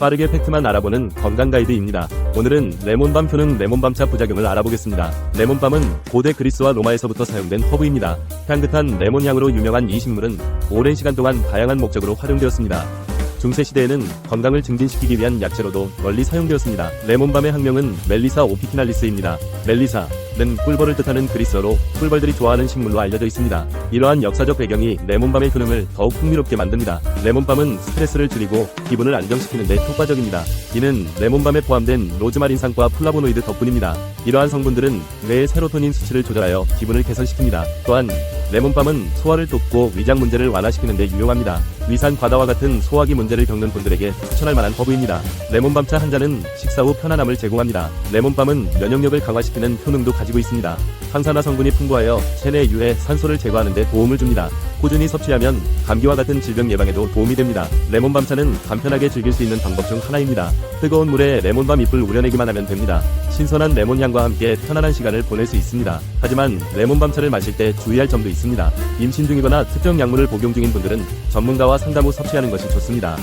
빠르게 팩트만 알아보는 건강 가이드입니다. 오늘은 레몬밤 효능 레몬밤차 부작용을 알아보겠습니다. 레몬밤은 고대 그리스와 로마에서부터 사용된 허브입니다. 향긋한 레몬 향으로 유명한 이 식물은 오랜 시간 동안 다양한 목적으로 활용되었습니다. 중세시대에는 건강을 증진시키기 위한 약재로도 널리 사용되었습니다. 레몬밤의 학명은 멜리사 오피키날리스입니다. 멜리사는 꿀벌을 뜻하는 그리스어로 꿀벌들이 좋아하는 식물로 알려져 있습니다. 이러한 역사적 배경이 레몬밤의 효능을 더욱 흥미롭게 만듭니다. 레몬밤은 스트레스를 줄이고 기분을 안정시키는 데 효과적입니다. 이는 레몬밤에 포함된 로즈마린산과 플라보노이드 덕분입니다. 이러한 성분들은 뇌의 세로토닌 수치를 조절하여 기분을 개선시킵니다. 또한 레몬밤은 소화를 돕고 위장 문제를 완화시키는 데 유용합니다. 위산 과다와 같은 소화기 문제를 겪는 분들에게 추천할 만한 허브입니다. 레몬밤차 한 잔은 식사 후 편안함을 제공합니다. 레몬밤은 면역력을 강화시키는 효능도 가지고 있습니다. 항산화 성분이 풍부하여 체내 유해 산소를 제거하는 데 도움을 줍니다. 꾸준히 섭취하면 감기와 같은 질병 예방에도 도움이 됩니다. 레몬밤차는 간편하게 즐길 수 있는 방법 중 하나입니다. 뜨거운 물에 레몬밤 잎을 우려내기만 하면 됩니다. 신선한 레몬 향과 함께 편안한 시간을 보낼 수 있습니다. 하지만 레몬밤차를 마실 때 주의할 점도 있습니다. 임신 중이거나 특정 약물을 복용 중인 분들은 전문가와 상담 후 섭취하는 것이 좋습니다.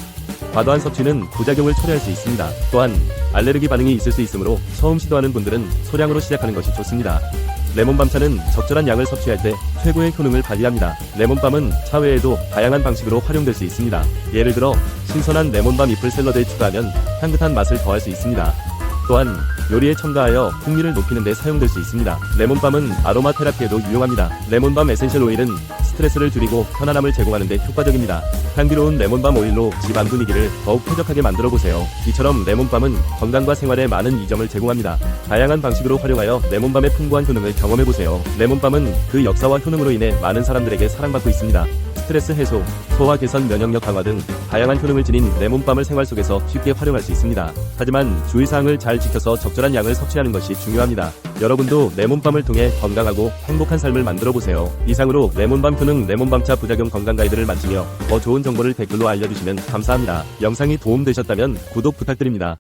과도한 섭취는 부작용을 초래할 수 있습니다. 또한 알레르기 반응이 있을 수 있으므로 처음 시도하는 분들은 소량으로 시작하는 것이 좋습니다. 레몬밤차는 적절한 양을 섭취할 때 최고의 효능을 발휘합니다. 레몬밤은 차 외에도 다양한 방식으로 활용될 수 있습니다. 예를 들어 신선한 레몬밤 잎을 샐러드에 추가하면 향긋한 맛을 더할 수 있습니다. 또한 요리에 첨가하여 풍미를 높이는 데 사용될 수 있습니다. 레몬밤은 아로마 테라피에도 유용합니다. 레몬밤 에센셜 오일은 스트레스를 줄이고 편안함을 제공하는 데 효과적입니다. 향기로운 레몬밤 오일로 집안 분위기를 더욱 쾌적하게 만들어 보세요. 이처럼 레몬밤은 건강과 생활에 많은 이점을 제공합니다. 다양한 방식으로 활용하여 레몬밤의 풍부한 효능을 경험해 보세요. 레몬밤은 그 역사와 효능으로 인해 많은 사람들에게 사랑받고 있습니다. 스트레스 해소, 소화 개선, 면역력 강화 등 다양한 효능을 지닌 레몬밤을 생활 속에서 쉽게 활용할 수 있습니다. 하지만 주의사항을 잘 지켜서 적절한 양을 섭취하는 것이 중요합니다. 여러분도 레몬밤을 통해 건강하고 행복한 삶을 만들어 보세요. 이상으로 레몬밤 효능 레몬밤차 부작용 건강 가이드를 마치며 더 좋은 정보를 댓글로 알려주시면 감사합니다. 영상이 도움되셨다면 구독 부탁드립니다.